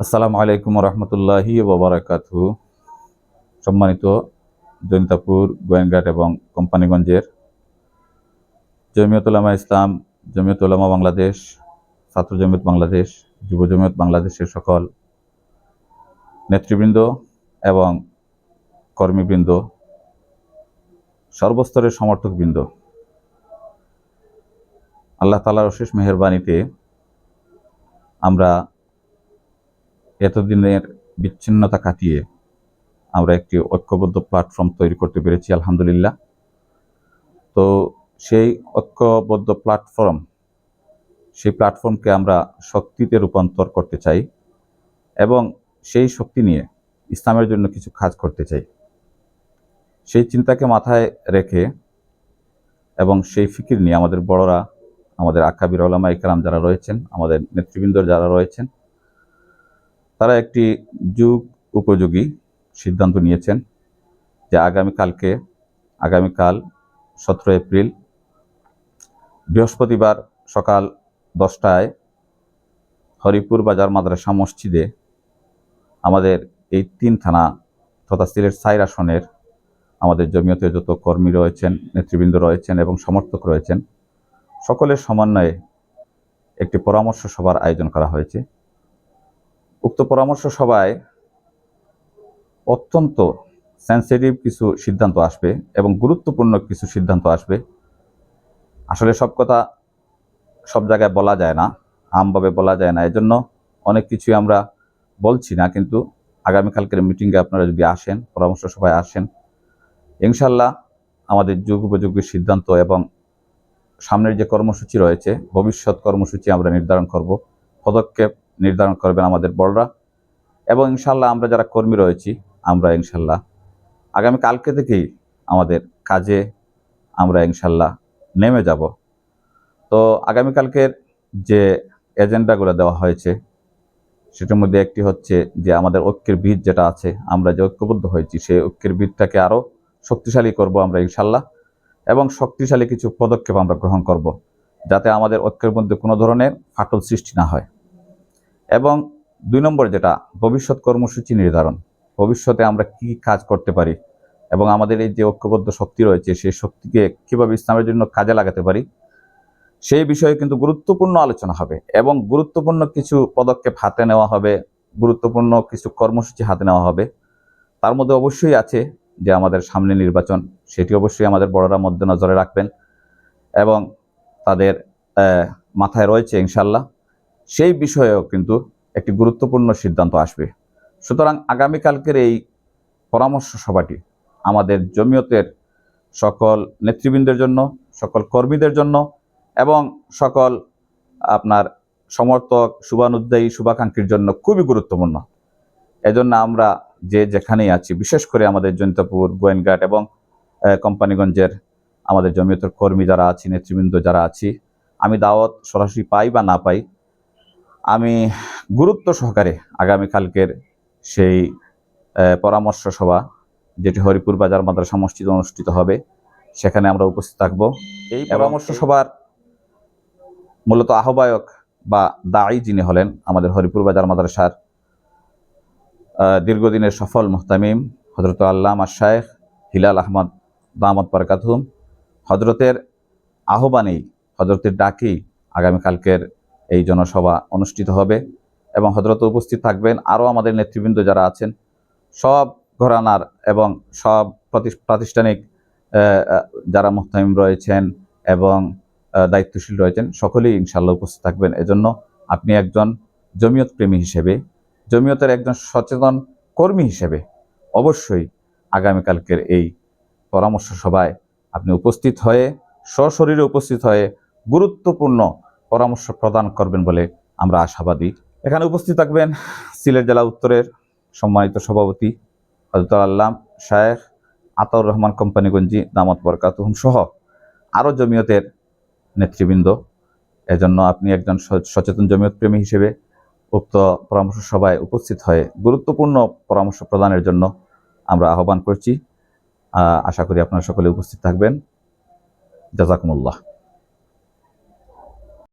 আসসালামু আলাইকুম রহমতুল্লাহি ওবরাকাতু সম্মানিত জৈন্তাপুর, গোয়েনঘাট এবং কোম্পানিগঞ্জের জমিয়ত উলামা ইসলাম জমিয়ত উলামা বাংলাদেশ, ছাত্র জমিয়ত বাংলাদেশ, যুব জমিয়ত বাংলাদেশের সকল নেতৃবৃন্দ এবং কর্মীবৃন্দ, সর্বস্তরের সমর্থকবৃন্দ। আল্লাহ তালার অশেষ মেহরবানিতে আমরা এতদিনের বিচ্ছিন্নতা কাটিয়ে আমরা একটি ঐক্যবদ্ধ প্ল্যাটফর্ম তৈরি করতে পেরেছি, আলহামদুলিল্লাহ। তো সেই ঐক্যবদ্ধ প্ল্যাটফর্ম সেই প্ল্যাটফর্মকে আমরা শক্তিতে রূপান্তর করতে চাই এবং সেই শক্তি নিয়ে ইসলামের জন্য কিছু কাজ করতে চাই। সেই চিন্তাকে মাথায় রেখে এবং সেই ফিকির নিয়ে আমাদের বড়রা, আমাদের আকাবির ওলামা ইকরাম যারা রয়েছেন, আমাদের নেতৃবৃন্দ যারা রয়েছেন তারা একটি যুগ উপযোগী সিদ্ধান্ত নিয়েছেন যে আগামীকালকে আগামীকাল সতেরো এপ্রিল, বৃহস্পতিবার সকাল দশটায় হরিপুর বাজার মাদ্রাসা মসজিদে আমাদের এই তিন থানা তথা সিলেট সাইর আসনের আমাদের জমিয়তে যত কর্মী রয়েছেন, নেতৃবৃন্দ রয়েছেন এবং সমর্থক রয়েছেন, সকলের সমন্বয়ে একটি পরামর্শ সভার আয়োজন করা হয়েছে। উক্ত পরামর্শ সভায় অত্যন্ত সেন্সিটিভ কিছু সিদ্ধান্ত আসবে এবং গুরুত্বপূর্ণ কিছু সিদ্ধান্ত আসবে। আসলে সব কথা সব জায়গায় বলা যায় না আমভাবে বলা যায় না। এজন্য অনেক কিছুই আমরা বলছি না, কিন্তু আগামীকালকের মিটিংয়ে আপনারা যদি আসেন, পরামর্শ সভায় আসেন ইনশাল্লাহ আমাদের যুগ উপযোগী সিদ্ধান্ত এবং সামনের যে কর্মসূচি রয়েছে, ভবিষ্যৎ কর্মসূচি আমরা নির্ধারণ করব। পদক্ষেপ নির্ধারণ করবেন আমাদের বড়রা। এবং ইনশাল্লাহ আমরা যারা কর্মী রয়েছি, আমরা ইনশাল্লাহ আগামী কালকে থেকেই আমাদের কাজে আমরা ইনশাল্লাহ নেমে যাব। তো আগামীকালকের যে এজেন্ডাগুলো দেওয়া হয়েছে, সেটার মধ্যে একটি হচ্ছে যে আমাদের ঐক্যের বীজ যেটা আছে, আমরা যে ঐক্যবদ্ধ হয়েছি, সেই ঐক্যের বীজটাকে আরও শক্তিশালী করব আমরা ইনশাল্লাহ। এবং শক্তিশালী কিছু পদক্ষেপ আমরা গ্রহণ করব, যাতে আমাদের ঐক্যের মধ্যে কোনো ধরনের ফাটল সৃষ্টি না হয়। এবং দুই নম্বর যেটা, ভবিষ্যৎ কর্মসূচি নির্ধারণ। ভবিষ্যতে আমরা কি কাজ করতে পারি এবং আমাদের এই যে ঐক্যবদ্ধ শক্তি রয়েছে, সেই শক্তিকে কীভাবে ইসলামের জন্য কাজে লাগাতে পারি, সেই বিষয়ে কিন্তু গুরুত্বপূর্ণ আলোচনা হবে এবং গুরুত্বপূর্ণ কিছু পদক্ষেপ হাতে নেওয়া হবে, গুরুত্বপূর্ণ কিছু কর্মসূচি হাতে নেওয়া হবে। তার মধ্যে অবশ্যই আছে যে আমাদের সামনে নির্বাচন, সেটি অবশ্যই আমাদের বড়রা মধ্যে নজরে রাখবেন এবং তাদের মাথায় রয়েছে ইনশাল্লাহ সেই বিষয়েও কিন্তু একটি গুরুত্বপূর্ণ সিদ্ধান্ত আসবে। সুতরাং আগামীকালকের এই পরামর্শ সভাটি আমাদের জমিয়তের সকল নেতৃবৃন্দের জন্য, সকল কর্মীদের জন্য এবং সকল আপনার সমর্থক, শুভানুদ্দায়ী, শুভাকাঙ্ক্ষীর জন্য খুবই গুরুত্বপূর্ণ। এজন্য আমরা যে যেখানেই আছি, বিশেষ করে আমাদের জৈন্তপুর, গোয়েনঘাট এবং কোম্পানিগঞ্জের আমাদের জমিয়তের কর্মী যারা আছি, নেতৃবৃন্দ যারা আছি, আমি দাওয়াত সরাসরি পাই বা না পাই আমি গুরুত্ব সহকারে আগামীকালকের সেই পরামর্শ সভা যেটি হরিপুর বাজার মাদ্রাসা মসজিদে অনুষ্ঠিত হবে সেখানে আমরা উপস্থিত থাকব। এই পরামর্শ সভার মূলত আহ্বায়ক বা দায়ী যিনি হলেন আমাদের হরিপুর বাজার মাদ্রাসার দীর্ঘদিনের সফল মুহতামিম হজরত আল্লাহ শায়েখ হিলাল আহমদ দামদ বরকাতুম হজরতের আহ্বানেই হজরতের ডাকেই আগামীকালকের এই জনসভা অনুষ্ঠিত হবে এবং হজরত উপস্থিত থাকবেন আরও আমাদের নেতৃবৃন্দ যারা আছেন, সব ঘরানার এবং সব প্রতি- প্রাতিষ্ঠানিক যারা মুহতামিম রয়েছেন এবং দায়িত্বশীল রয়েছেন, সকলেই ইনশাল্লাহ উপস্থিত থাকবেন। এজন্য আপনি একজন জমিয়ত প্রেমী হিসেবে, জমিয়তের একজন সচেতন কর্মী হিসেবে অবশ্যই আগামীকালকের এই পরামর্শ সভায় আপনি উপস্থিত হয়ে, সশরীরে উপস্থিত হয়ে গুরুত্বপূর্ণ পরামর্শ প্রদান করবেন বলে আমরা আশাবাদী। এখানে উপস্থিত থাকবেন সিলেট জেলা উত্তরের সম্মানিত সভাপতি হজরত আল্লাম, শায়েখ আতাউর রহমান কোম্পানিগঞ্জি, দামত বরকাতুহম সহ আরও জমিয়তের নেতৃবৃন্দ। এজন্য আপনি একজন সচেতন জমিয়ত প্রেমী হিসেবে উক্ত পরামর্শ সভায় উপস্থিত হয়ে গুরুত্বপূর্ণ পরামর্শ প্রদানের জন্য আমরা আহ্বান করছি। আশা করি আপনারা সকলে উপস্থিত থাকবেন। জাজাকুমুল্লাহ।